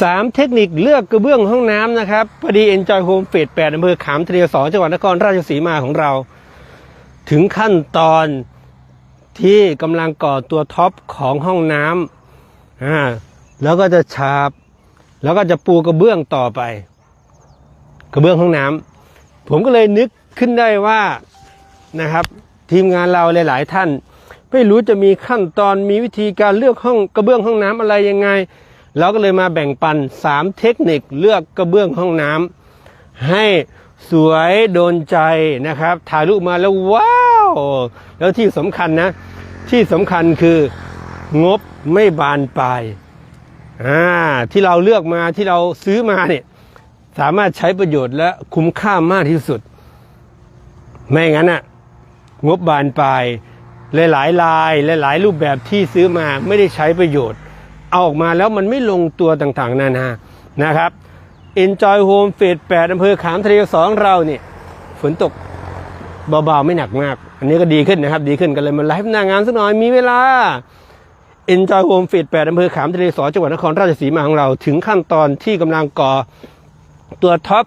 สามเทคนิคเลือกกระเบื้องห้องน้ำนะครับพอดี Enjoy Home เฟส8อำเภอขามทะเลสอจังหวัดนครราชสีมาของเรา ถึงขั้นตอนที่กำลังก่อตัวท็อปของห้องน้ำอ่าแล้วก็จะฉาบ แล้วก็จะปูกระเบื้องต่อไป กระเบื้องห้องน้ำผมก็เลยนึกขึ้นได้ว่านะครับ ทีมงานเราหลาย ๆ ท่าน ไม่รู้จะมีขั้นตอนมีวิธีการเลือกห้องกระเบื้องห้องน้ำอะไรยังไง เราก็เลยมาแบ่งปัน 3 เทคนิคเลือกกระเบื้องห้องน้ำให้สวยโดนใจนะครับ ถ่ายรูปมาแล้วว้าว แล้วที่สำคัญนะ ที่สำคัญคืองบไม่บานปลายอ่าที่เราเลือกมาที่เราซื้อมาเนี่ยสามารถใช้ประโยชน์และคุ้มค่ามากที่สุด ไม่งั้นอะงบบานปลายหลายๆลายหลายๆรูปแบบที่ซื้อมาไม่ได้ใช้ประโยชน์ เอาออกมาแล้วมันไม่ลงตัวต่างๆ นานา นะครับ Enjoy Home เฟส8อำเภอขามทะเลสองเราเนี่ยฝนตกเบาๆ ไม่หนักมาก อันนี้ก็ดีขึ้นนะครับ ดีขึ้นกันเลยมาไลฟ์หน้างานสักหน่อยมีเวลา Enjoy Home เฟส8อำเภอขามทะเลสอจังหวัดนครราชสีมาของเราถึงขั้นตอนที่กำลังก่อตัวท็อป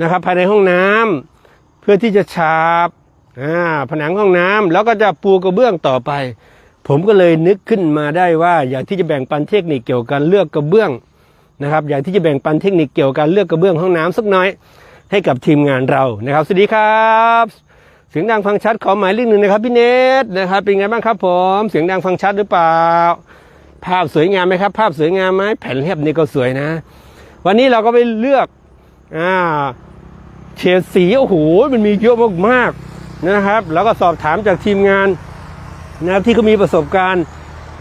นะครับภายในห้องน้ำเพื่อที่จะฉาบผนังห้องน้ำแล้วก็จะปูกระเบื้องต่อไป ผมก็เลยนึกขึ้นมาได้ว่า อยากที่จะแบ่งปันเทคนิคเกี่ยวกับเลือกกระเบื้องนะครับ อยากที่จะแบ่งปันเทคนิคเกี่ยวกับเลือกกระเบื้องห้องน้ำสักน้อย ให้กับทีมงานเรานะครับสวัสดีครับเสียงดังฟังชัดขอหมายเลขหนึ่งนะครับพี่เนทนะครับเป็นไงบ้างครับ ผมเสียงดังฟังชัดหรือเปล่า ภาพสวยงามไหมครับ ภาพสวยงามไหมแผ่นเรียบนี่ก็สวยนะ วันนี้เราก็ไปเลือกอ่าเฉดสีโอ้โหมันมีเยอะมากๆนะครับ แล้วก็สอบถามจากทีมงาน นะครับที่เขามีประสบการณ์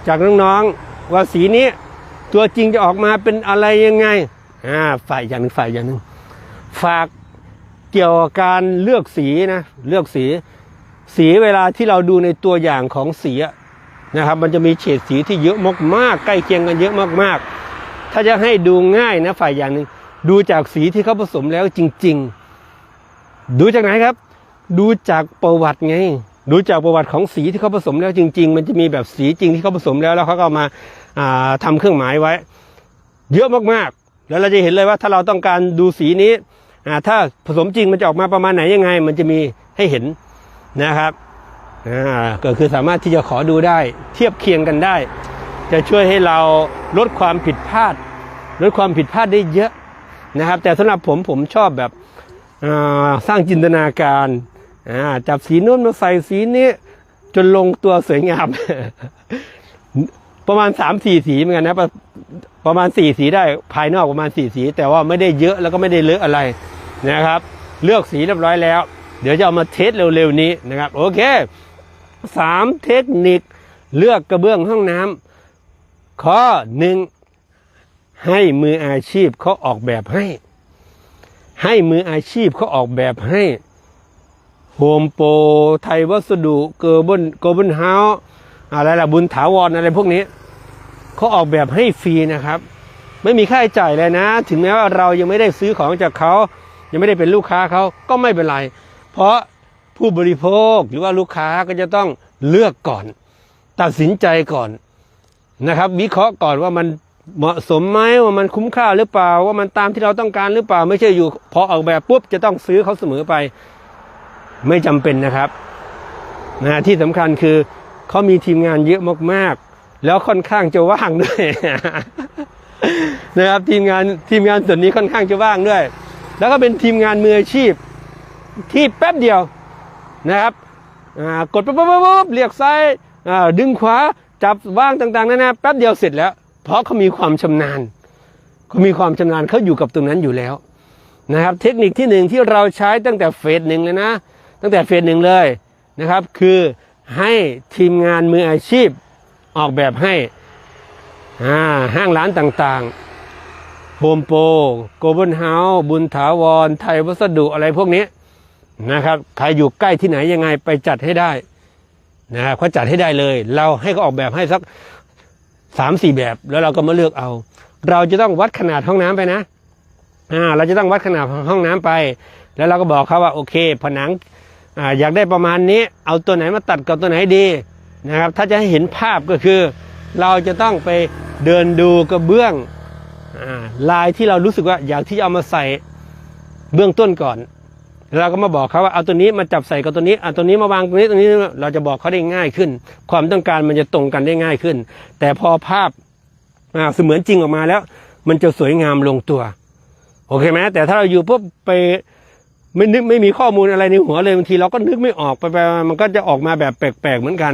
จากน้องๆว่าสีนี้ตัวจริงจะออกมาเป็นอะไรยังไงอ่าฝ่ายอย่างหนึ่งฝ่ายอย่างหนึ่งฝากเกี่ยวกับการเลือกสีนะเลือกสีสีเวลาที่เราดูในตัวอย่างของสีนะครับ มันจะมีเฉดสีที่เยอะมากๆใกล้เคียงกันเยอะมากๆถ้าจะให้ดูง่ายนะฝ่ายอย่างหนึ่งดูจากสีที่เขาผสมแล้วจริง ๆ ดูจากไหนครับ ดูจากประวัติไง ดูจากประวัติของสีที่เขาผสมแล้วจริง ๆ มันจะมีแบบสีจริงที่เขาผสมแล้วแล้วเขาก็เอามาอ่าทำเครื่องหมายไว้ เยอะมากๆ แล้วเราจะเห็นเลยว่าถ้าเราต้องการดูสีนี้ถ้าผสมจริงมันจะออกมาประมาณไหนยังไง มันจะมีให้เห็นนะครับก็คือสามารถที่จะขอดูได้ เทียบเคียงกันได้ จะช่วยให้เราลดความผิดพลาด ลดความผิดพลาดได้เยอะนะครับ แต่สำหรับผมผมชอบแบบสร้างจินตนาการ อ่าจับสีนู้นมาใส่สีนี้ จนลงตัวสวยงาม ประมาณสามสี่สีเหมือนกันนะประประมาณสี่สีได้ภายนอกประมาณสี่สี แต่ว่าไม่ได้เยอะแล้วก็ไม่ได้เลอะอะไรนะครับ เลือกสีเรียบร้อยแล้ว เดี๋ยวจะเอามาเทสเร็วๆนี้นะครับ โอเคสามเทคนิคเลือกกระเบื้องห้องน้ำข้อหนึ่งให้มืออาชีพเขาออกแบบให้ ให้มืออาชีพเขาออกแบบให้ โฮมโปรไทยวัสดุเกอร์บนเกอร์บนเฮาอะไรล่ะบุญถาวรอะไรพวกนี้เขาออกแบบให้ฟรีนะครับ ไม่มีค่าใช้จ่ายเลยนะ ถึงแม้ว่าเรายังไม่ได้ซื้อของจากเขายังไม่ได้เป็นลูกค้าเขาก็ไม่เป็นไร เพราะผู้บริโภคหรือว่าลูกค้าก็จะต้องเลือกก่อน ตัดสินใจก่อนนะครับ วิเคราะห์ก่อนว่ามันเหมาะสมไหมว่ามันคุ้มค่าหรือเปล่า ว่ามันตามที่เราต้องการหรือเปล่า ไม่ใช่อยู่พอออกแบบปุ๊บจะต้องซื้อเขาเสมอไป ไม่จำเป็นนะครับนะที่สำคัญคือเขามีทีมงานเยอะมากๆ แล้วค่อนข้างจะว่างด้วยนะครับทีมงานทีมงานส่วนนี้ค่อนข้างจะว่างด้วย แล้วก็เป็นทีมงานมืออาชีพที่แป๊บเดียวนะครับอ่ากดปุ๊บปุ๊บปุ๊บเรียกซ้ายอ่าดึงขวาจับว่างต่างๆนั่นนะแป๊บเดียวเสร็จแล้ว เพราะเขามีความชำนาญเขามีความชำนาญเขาอยู่กับตรงนั้นอยู่แล้วนะครับ เทคนิคที่หนึ่งที่เราใช้ตั้งแต่เฟสหนึ่งเลยนะ ตั้งแต่เฟสหนึ่งเลยนะครับ คือให้ทีมงานมืออาชีพออกแบบให้ห้างร้านต่างๆโฮมโปรโกลบอลเฮาส์บุญถาวร ไทยวัสดุอะไรพวกนี้นะครับใครอยู่ใกล้ที่ไหนยังไงไปจัดให้ได้นะครับเขาจัดให้ได้เลย เราให้เขาออกแบบให้สักสามสี่แบบแล้วเราก็มาเลือกเอา เราจะต้องวัดขนาดห้องน้ำไปนะอ่าเราจะต้องวัดขนาดห้องน้ำไป แล้วเราก็บอกเขาว่าโอเค ผนัง อยากได้ประมาณนี้ เอาตัวไหนมาตัดกับตัวไหนดีนะครับ ถ้าจะให้เห็นภาพก็คือ เราจะต้องไปเดินดูกระเบื้องอลายที่เรารู้สึกว่าอยากที่จะเอามาใส่เบื้องต้นก่อน เราก็มาบอกเขาว่าเอาตัวนี้มาจับใส่กับตัวนี้เอาตัวนี้มาวางตรงนี้ตรงนี้เราจะบอกเขาได้ง่ายขึ้น ความต้องการมันจะตรงกันได้ง่ายขึ้น แต่พอภาพเสมือนจริงออกมาแล้ว มันจะสวยงามลงตัว โอเคไหมแต่ถ้าเราอยู่ปุ๊บไป ไม่นึกไม่มีข้อมูลอะไรในหัวเลยบางทีเราก็นึกไม่ออกไปไปมันก็จะออกมาแบบแปลกๆเหมือนกัน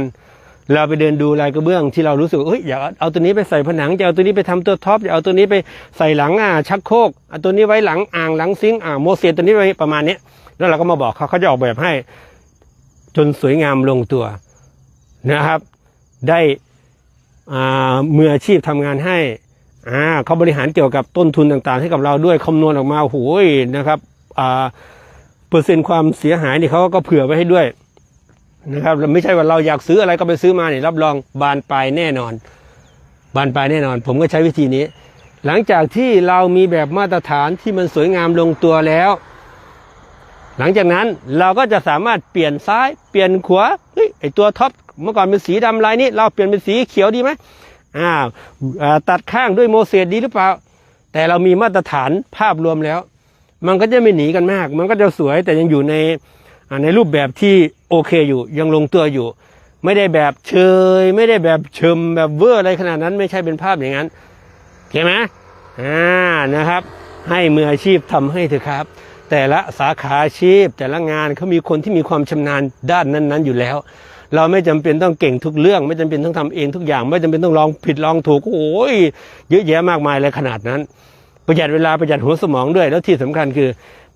เราไปเดินดูลายกระเบื้องที่เรารู้สึกเฮ้ยอยากเอาตัวนี้ไปใส่ผนังจะเอาตัวนี้ไปทำตัวท็อปจะเอาตัวนี้ไปใส่หลังอ่าชักโครกเอาตัวนี้ไว้หลังอ่างหลังซิงค์อ่าโมเสสตัวนี้ไว้ประมาณนี้แล้วเราก็มาบอกเขาเขาจะออกแบบให้ จนสวยงามลงตัวนะครับ ได้อ่ามืออาชีพทำงานให้อ่าเขาบริหารเกี่ยวกับต้นทุนต่างๆ ให้กับเราด้วยคำนวณออกมาโอ้โหยนะครับอ่า เปอร์เซ็นต์ความเสียหายนี่เขาก็เผื่อไว้ให้ด้วยนะครับไม่ใช่ว่าเราอยากซื้ออะไรก็ไปซื้อมาเนี่ยรับรองบานปลายแน่นอน บานปลายแน่นอน ผมก็ใช้วิธีนี้ หลังจากที่เรามีแบบมาตรฐานที่มันสวยงามลงตัวแล้ว หลังจากนั้นเราก็จะสามารถเปลี่ยนซ้ายเปลี่ยนขวาเฮ้ยไอตัวท็อปเมื่อก่อนเป็นสีดำลายนี้เราเปลี่ยนเป็นสีเขียวดีไหมอ่าอ่าตัดข้างด้วยโมเสสดีหรือเปล่า แต่เรามีมาตรฐานภาพรวมแล้ว มันก็จะไม่หนีกันมาก มันก็จะสวยแต่ยังอยู่ในในรูปแบบที่โอเคอยู่ยังลงตัวอยู่ ไม่ได้แบบเชย ไม่ได้แบบเชิมแบบเวอร์อะไรขนาดนั้น ไม่ใช่เป็นภาพอย่างนั้นเข้าไหมอ่านะครับ ให้มืออาชีพทำให้เถอะครับ แต่ละสาขาอาชีพ แต่ละงานเขามีคนที่มีความชำนาญด้านนั้น ๆ อยู่แล้ว เราไม่จำเป็นต้องเก่งทุกเรื่อง ไม่จำเป็นต้องทำเองทุกอย่าง ไม่จำเป็นต้องลองผิดลองถูกโอ้ยเยอะแยะมากมายเลยขนาดนั้น ประหยัดเวลาประหยัดหัวสมองด้วย แล้วที่สำคัญคือ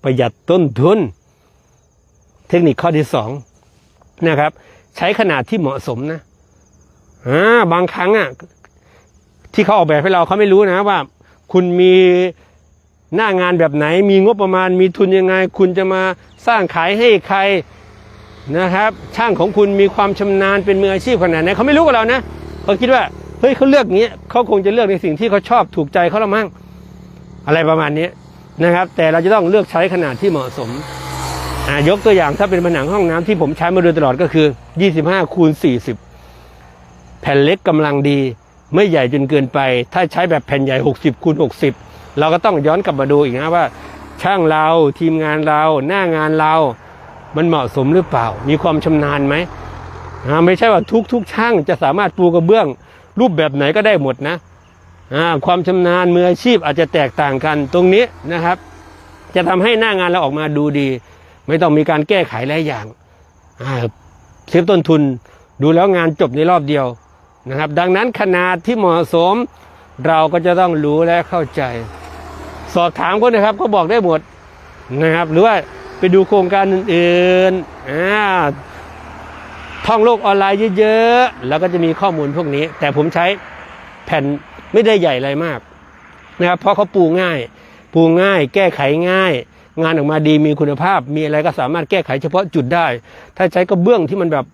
ประหยัดต้นทุน เทคนิคข้อที่สองนะครับ ใช้ขนาดที่เหมาะสมนะอ่าบางครั้งอะที่เขาออกแบบให้เราเขาไม่รู้นะว่า คุณมีหน้างานแบบไหน มีงบประมาณ มีทุนยังไง คุณจะมาสร้างขายให้ใครนะครับ ช่างของคุณมีความชำนาญเป็นมืออาชีพขนาดไหนเขาไม่รู้กับเรานะเขาคิดว่าเฮ้ยเขาเลือกงี้เขาคงจะเลือกในสิ่งที่เขาชอบถูกใจเขาละมั้ง อะไรประมาณนี้นะครับ แต่เราจะต้องเลือกใช้ขนาดที่เหมาะสมยกตัวอย่างถ้าเป็นผนังห้องน้ำที่ผมใช้มาโดยตลอดก็คือ 25คูณ40 แผ่นเล็กกำลังดี ไม่ใหญ่จนเกินไป ถ้าใช้แบบแผ่นใหญ่ 60คูณ60 เราก็ต้องย้อนกลับมาดูอีกนะว่า ช่างเราทีมงานเรา หน้างานเรา มันเหมาะสมหรือเปล่า มีความชำนาญไหมไม่ใช่ว่าทุกทุกช่างจะสามารถปูกระเบื้อง รูปแบบไหนก็ได้หมดนะ ความชำนาญมืออาชีพอาจจะแตกต่างกันตรงนี้นะครับ จะทำให้หน้างานเราออกมาดูดี ไม่ต้องมีการแก้ไขหลายอย่างเซฟต้นทุนดูแล้วงานจบในรอบเดียวนะครับ ดังนั้นขนาดที่เหมาะสมเราก็จะต้องรู้และเข้าใจ สอบถามเขานะครับเขาบอกได้หมดนะครับ หรือว่าไปดูโครงการอื่นๆอ่าท่องโลกออนไลน์เยอะๆ แล้วก็จะมีข้อมูลพวกนี้ แต่ผมใช้แผ่น ไม่ได้ใหญ่อะไรมากนะครับเพราะเขาปูง่าย ปูง่าย แก้ไขง่าย งานออกมาดีมีคุณภาพ มีอะไรก็สามารถแก้ไขเฉพาะจุดได้ ถ้าใช้กระเบื้องที่มันแบบ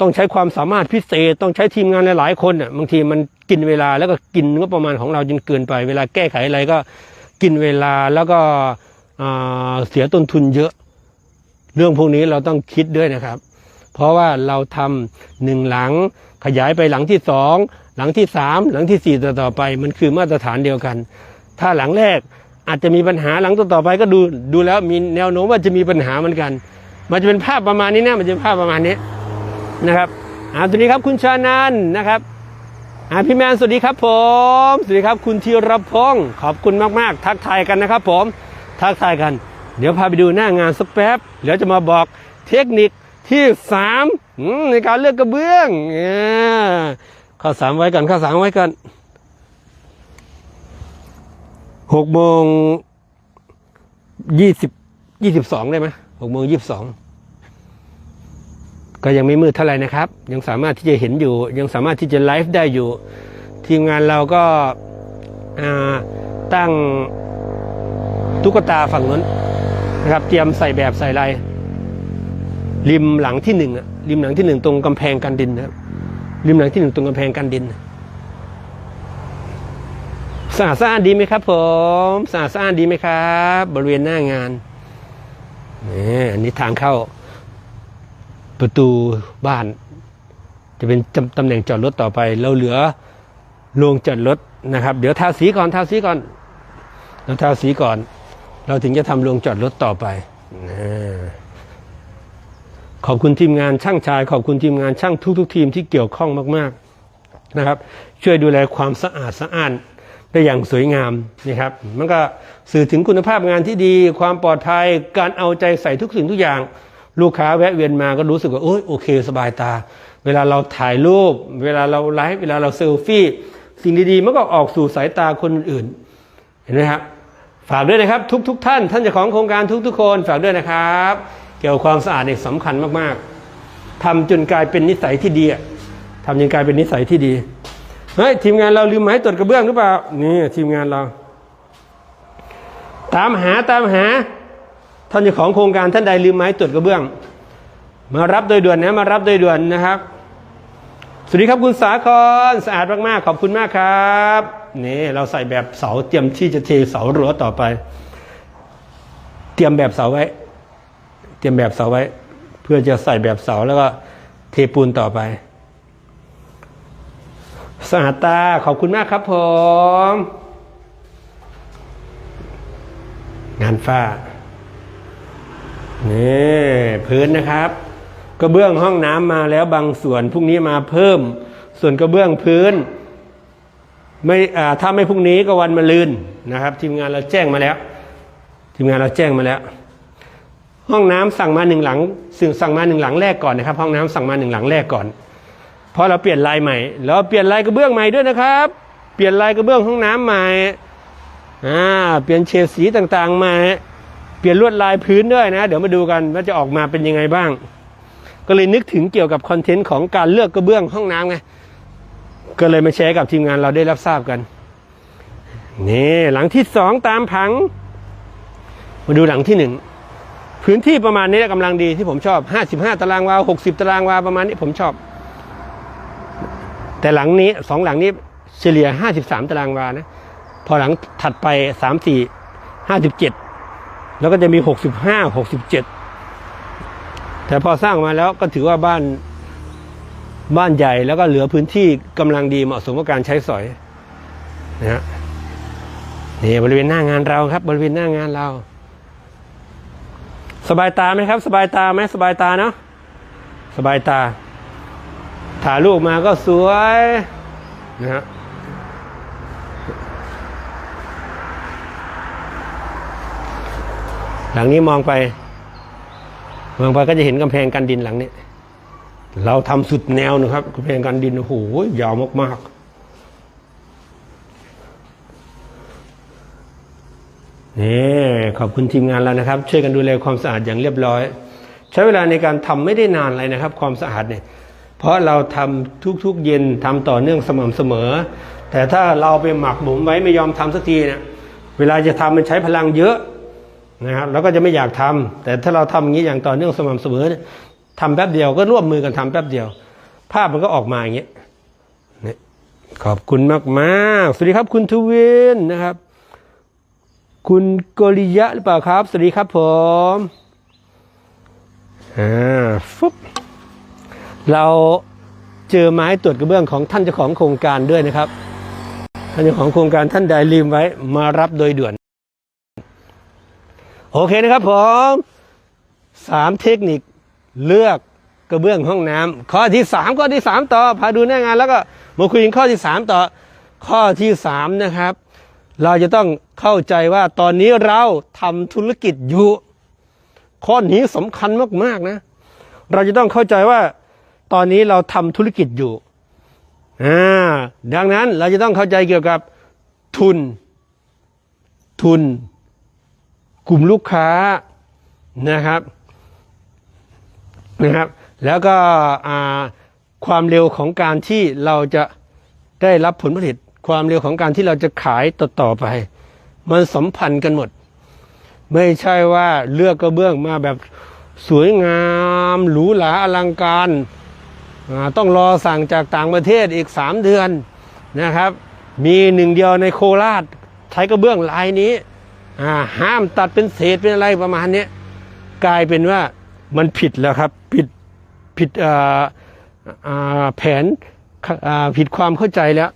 ต้องใช้ความสามารถพิเศษ ต้องใช้ทีมงานหลายๆคนน่ะบางทีมันกินเวลาแล้วก็กินงบประมาณของเราจนเกินไป เวลาแก้ไขอะไรก็กินเวลาแล้วก็เสียต้นทุนเยอะ เรื่องพวกนี้เราต้องคิดด้วยนะครับ เพราะว่าเราทำหนึ่งหลังขยายไปหลังที่สอง หลังที่สามหลังที่สี่ต่อต่อไป มันคือมาตรฐานเดียวกัน ถ้าหลังแรกอาจจะมีปัญหาหลังต่อต่อไปก็ดูดูแล้วมีแนวโน้มว่าจะมีปัญหาเหมือนกัน มันจะเป็นภาพประมาณนี้นะมันจะเป็นภาพประมาณนี้นะครับอ่าสวัสดีครับคุณชานันนะครับอ่าพี่แมนสวัสดีครับผมสวัสดีครับคุณธีรพงศ์ขอบคุณมาก ๆ ทักทายกันนะครับ ผมทักทายกัน เดี๋ยวพาไปดูหน้างานสักแป๊บเดี๋ยวจะมาบอกเทคนิคที่สามในการเลือกกระเบื้อง ข้อสามไว้กันข้อสามไว้กันหกโมงยี่สิบยี่สิบสองได้ไหมหกโมงยี่สิบสองก็ยังไม่มืดเท่าไหร่นะครับ ยังสามารถที่จะเห็นอยู่ ยังสามารถที่จะไลฟ์ได้อยู่ ทีมงานเราก็ตั้งตุ๊กตาฝั่งนู้นนะครับ เตรียมใส่แบบใส่ลายริมหลังที่หนึ่งอะริมหลังที่หนึ่งตรงกำแพงกันดินนะครับ ริมหลังที่หนึ่งตรงกำแพงกันดินสะอาดสะอานดีไหมครับ ผมสะอาดสะอานดีไหมครับ บริเวณหน้างานนี่อันนี้ทางเข้า ประตูบ้าน จะเป็นตำตำแหน่งจอดรถต่อไป เราเหลือโรงจอดรถนะครับ เดี๋ยวทาสีก่อนทาสีก่อนเราทาสีก่อน เราถึงจะทำโรงจอดรถต่อไปนะ ขอบคุณทีมงานช่างชาย ขอบคุณทีมงานช่างทุกๆทีมที่เกี่ยวข้องมากๆนะครับ ช่วยดูแลความสะอาดสะอ้านได้อย่างสวยงามนี่ครับ มันก็สื่อถึงคุณภาพงานที่ดี ความปลอดภัยการเอาใจใส่ทุกสิ่งทุกอย่าง ลูกค้าแวะเวียนมาก็รู้สึกว่าโอ้ยโอเค สบายตา เวลาเราถ่ายรูป เวลาเราไลฟ์เวลาเราเซลฟี่สิ่งดีๆมันก็ออกสู่สายตาคนอื่นเห็นไหมครับฝากด้วยนะครับทุกๆทท่าน ท่านเจ้าของโครงการทุกๆคนฝากด้วยนะครับ เกี่ยวกับความสะอาดเนี่ยสำคัญมากๆทำจนกลายเป็นนิสัยที่ดีอะทำจนกลายเป็นนิสัยที่ดีเฮ้ยทีมงานเราลืมไม้ตรวจกระเบื้องหรือเปล่านี่ทีมงานเรา ตามหาตามหาท่านเจ้าของโครงการท่านใดลืมไม้ตรวจกระเบื้อง มารับโดยด่วนนะมารับโดยด่วนนะครับสวัสดีครับคุณสาครสะอาดมากๆขอบคุณมากครับนี่เราใส่แบบเสาเตรียมที่จะเทเสารั้วต่อไป เตรียมแบบเสาไว้ รียมแบบเสาไว้ เพื่อจะใส่แบบเสาแล้วก็เทปูนต่อไปสะอาดตาขอบคุณมากครับผม งานฝ้านี่พื้นนะครับกระเบื้องห้องน้ำมาแล้วบางส่วนพรุ่งนี้มาเพิ่ม ส่วนกระเบื้องพื้น ไม่อ่าถ้าไม่พรุ่งนี้ก็วันมะรืนนะครับ ทีมงานเราแจ้งมาแล้ว ทีมงานเราแจ้งมาแล้ว ห้องน้ำสั่งมาหนึ่งหลังสิ่งสั่งมาหนึ่งหลังแรกก่อนนะครับ ห้องน้ำสั่งมาหนึ่งหลังแรกก่อนพราะเราเปลี่ยนลายใหม่แล้วเปลี่ยนลายกระเบื้องใหม่ด้วยนะครับ เปลี่ยนลายกระเบื้องห้องน้ำใหม่อ่าเปลี่ยนเฉดสีต่างๆใหม่เปลี่ยนลวดลายพื้นด้วยนะ เดี๋ยวมาดูกันว่าจะออกมาเป็นยังไงบ้าง ก็เลยนึกถึงเกี่ยวกับคอนเทนต์ของการเลือกกระเบื้องห้องน้ำไงก็เลยมาแชร์กับทีมงานเราได้รับทราบกันนี่หลังที่สองตามผัง มาดูหลังที่หนึ่ง พื้นที่ประมาณนี้กำลังดีที่ผมชอบ 55 ตารางวา 60 ตารางวาประมาณนี้ผมชอบ แต่หลังนี้สองหลังนี้เฉลี่ย 53 ตารางวานะ พอหลังถัดไป 3 4 57 แล้วก็จะมี 65 67 แต่พอสร้างมาแล้วก็ถือว่าบ้านบ้านใหญ่แล้วก็เหลือพื้นที่กำลังดีเหมาะสมกับการใช้สอยนะฮะนี่บริเวณหน้างานเราครับ บริเวณหน้างานเรา สบายตาไหมครับ สบายตาไหมสบายตาเนาะสบายตา ถ่ายรูปมาก็สวยนะฮะหลังนี้มองไป มองไปก็จะเห็นกำแพงกันดินหลังนี้ เราทำสุดแนวนะครับกำแพงกันดินโอ้โหยาวมากๆ นี่ขอบคุณทีมงานแล้วนะครับ ช่วยกันดูแลความสะอาดอย่างเรียบร้อย ใช้เวลาในการทำไม่ได้นานเลยนะครับ ความสะอาดเนี่ยเพราะเราทำทุกๆเย็นทำต่อเนื่องสม่ำเสมอ แต่ถ้าเราไปหมักหมมไว้ไม่ยอมทำสักทีเนี่ยเวลาจะทำมันใช้พลังเยอะนะครับเราก็จะไม่อยากทำแต่ถ้าเราทำอย่างนี้อย่างต่อเนื่องสม่ำเสมอเนี่ยทำแป๊บเดียวก็ร่วมมือกันทำแป๊บเดียว ภาพมันก็ออกมาอย่างเงี้ยนี่ขอบคุณมากมากๆสวัสดีครับคุณทวินนะครับ คุณกริยะหรือเปล่าครับ สวัสดีครับผมอ่าฟุบเราเจอไม้ตรวจกระเบื้องของท่านเจ้าของโครงการด้วยนะครับ ท่านเจ้าของโครงการท่านใดลืมไว้มารับโดยด่วน โอเคนะครับผมสามเทคนิคเลือกกระเบื้องห้องน้ำข้อที่สามข้อที่สามต่อพาดูหน้างานแล้วก็มาคุยกันข้อที่สามต่อข้อที่สามนะครับ เราจะต้องเข้าใจว่าตอนนี้เราทำธุรกิจอยู่ ข้อนี้สำคัญมากๆนะ เราจะต้องเข้าใจว่า ตอนนี้เราทำธุรกิจอยู่อ่าดังนั้นเราจะต้องเข้าใจเกี่ยวกับทุน ทุน กลุ่มลูกค้านะครับนะครับ แล้วก็ความเร็วของการที่เราจะได้รับผลผลิต ความเร็วของการที่เราจะขายต่อต่อไป มันสัมพันธ์กันหมด ไม่ใช่ว่าเลือกกระเบื้องมาแบบสวยงามหรูหราอลังการต้องรอสั่งจากต่างประเทศอีกสามเดือนนะครับ มีหนึ่งเดียวในโคราชใช้กระเบื้องลายนี้ห้ามตัดเป็นเศษเป็นอะไรประมาณนี้กลายเป็นว่ามันผิดแล้วครับผิดผิดแผนอ่าผิดความเข้าใจแล้ว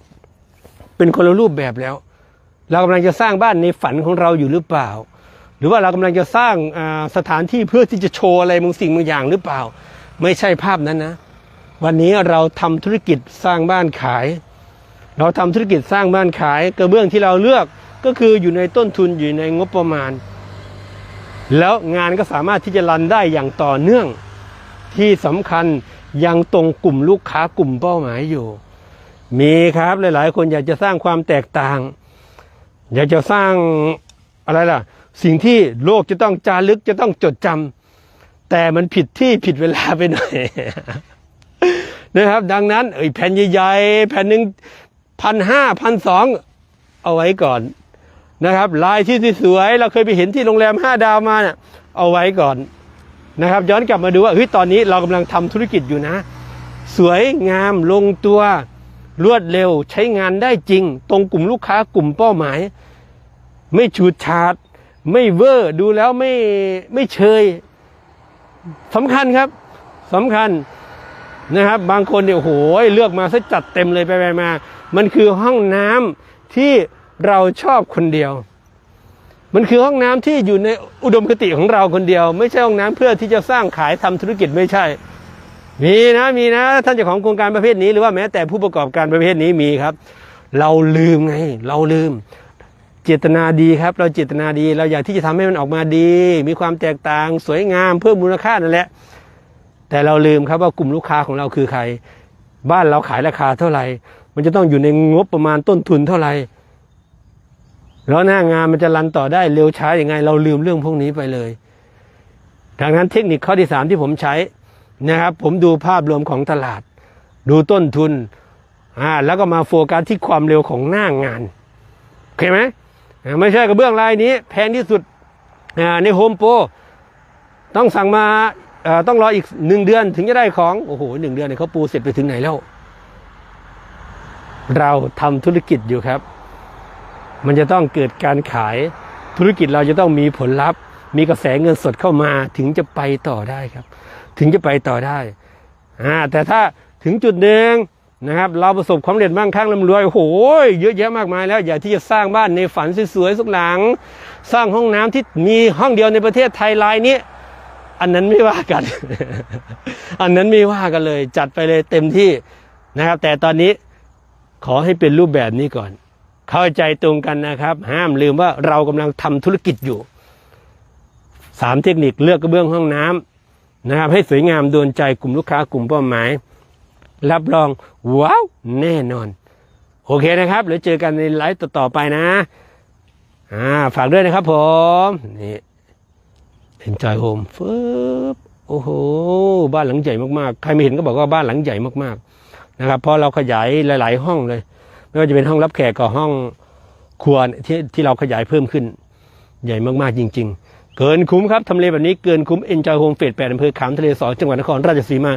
เป็นคนละรูปแบบแล้ว เรากำลังจะสร้างบ้านในฝันของเราอยู่หรือเปล่า หรือว่าเรากำลังจะสร้างสถานที่เพื่อที่จะโชว์อะไรบางสิ่งบางอย่างหรือเปล่า ไม่ใช่ภาพนั้นนะ วันนี้เราทำธุรกิจสร้างบ้านขาย เราทำธุรกิจสร้างบ้านขายกระเบื้องที่เราเลือกก็คืออยู่ในต้นทุนอยู่ในงบประมาณ แล้วงานก็สามารถที่จะรันได้อย่างต่อเนื่องที่สำคัญยังตรงกลุ่มลูกค้ากลุ่มเป้าหมายอยู่ มีครับหลาย ๆ คนอยากจะสร้างความแตกต่าง อยากจะสร้างอะไรล่ะ สิ่งที่โลกจะต้องจารึกจะต้องจดจำแต่มันผิดที่ผิดเวลาไปหน่อยนะครับ ดังนั้นเอ้ยแผ่นใหญ่ๆแผ่นหนึ่งพันห้าพันสองเอาไว้ก่อนนะครับ ลายที่สวยเราเคยไปเห็นที่โรงแรมห้าดาวมาเนี่ยเอาไว้ก่อนนะครับ ย้อนกลับมาดูว่าเฮ้ยตอนนี้เรากำลังทำธุรกิจอยู่นะ สวยงามลงตัว รวดเร็วใช้งานได้จริง ตรงกลุ่มลูกค้ากลุ่มเป้าหมาย ไม่ฉูดฉาด ไม่เวอร์ดูแล้วไม่ไม่เชยสำคัญครับสำคัญนะครับ บางคนเนี่ยโอ้โหเลือกมาซะจัดเต็มเลยไปไปมา มันคือห้องน้ำที่เราชอบคนเดียว มันคือห้องน้ำที่อยู่ในอุดมคติของเราคนเดียว ไม่ใช่ห้องน้ำเพื่อที่จะสร้างขายทำธุรกิจไม่ใช่ มีนะมีนะ ท่านเจ้าของโครงการประเภทนี้หรือว่าแม้แต่ผู้ประกอบการประเภทนี้มีครับ เราลืมไง เราลืม เจตนาดีครับ เราเจตนาดี เราอยากที่จะทำให้มันออกมาดี มีความแตกต่างสวยงามเพิ่มมูลค่านั่นแหละ แต่เราลืมครับว่ากลุ่มลูกค้าของเราคือใคร บ้านเราขายราคาเท่าไหร่ มันจะต้องอยู่ในงบประมาณต้นทุนเท่าไหร่แล้วหน้างานมันจะรันต่อได้เร็วช้าอย่างไง เราลืมเรื่องพวกนี้ไปเลยดังนั้นเทคนิคข้อที่สามที่ผมใช้ นะครับผมดูภาพรวมของตลาด ดูต้นทุนอ่าแล้วก็มาโฟกัสที่ความเร็วของหน้างานโอเคไหมไม่ใช่กระเบื้องลายนี้ แพงที่สุดอ่าในโฮมโปรต้องสั่งมาอ่อต้องรออีกหนึ่งเดือนถึงจะได้ของ โอ้โหหนึ่งเดือนเนี่ยเขาปูเสร็จไปถึงไหนแล้ว เราทำธุรกิจอยู่ครับ มันจะต้องเกิดการขายธุรกิจเราจะต้องมีผลลัพธ์ มีกระแสเงินสดเข้ามาถึงจะไปต่อได้ครับ ถึงจะไปต่อได้อ่าแต่ถ้าถึงจุดหนึ่งนะครับ เราประสบความสำเร็จมั่งคั่งร่ำรวยโอ้โหเยอะแยะมากมายแล้ว อยากที่จะสร้างบ้านในฝันสวยๆสักหลัง สร้างห้องน้ำที่มีห้องเดียวในประเทศไทยลายนี้อันนั้นไม่ว่ากัน อันนั้นไม่ว่ากันเลย จัดไปเลยเต็มที่นะครับ แต่ตอนนี้ขอให้เป็นรูปแบบนี้ก่อน เข้าใจตรงกันนะครับ ห้ามลืมว่าเรากำลังทำธุรกิจอยู่สามเทคนิคเลือกกระเบื้องห้องน้ำ นะครับ ให้สวยงามโดนใจกลุ่มลูกค้ากลุ่มเป้าหมาย รับรองว้าวแน่นอน โอเคนะครับเดี๋ยวเจอกันในไลฟ์ต่อๆไปนะอ่าฝากด้วยนะครับผมนี่ Enjoy Home ฟึบโอ้โห บ้านหลังใหญ่มากๆ ใครไม่เห็นก็บอกว่าบ้านหลังใหญ่มากๆนะครับเพราะเราขยายหลาย ๆ ห้องเลย ไม่ว่าจะเป็นห้องรับแขกกับห้องครัวที่ที่เราขยายเพิ่มขึ้น ใหญ่มากๆจริง ๆ เกินคุ้มครับทำเลแบบนี้เกินคุ้ม Enjoy Home เฟสแปดอำเภอขามทะเลสอจังหวัดนครราชสีมา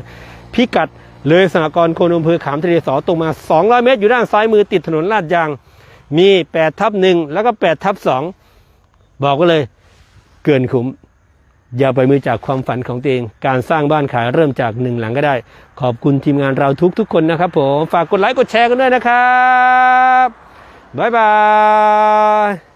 พิกัดเลยสหกรณ์โคนอำเภอขามทะเลสอตรงมา 200 เมตร อยู่ด้านซ้ายมือติดถนนลาดยาง มี8ทับหนึ่งแล้วก็8ทับสองบอกก็เลยเกินคุ้ม อย่าไปมือจากความฝันของตัวเอง การสร้างบ้านขายเริ่มจากหนึ่งหลังก็ได้ ขอบคุณทีมงานเราทุกทุกๆคนนะครับผมฝากกดไลค์กดแชร์กันด้วยนะครับบ๊ายบาย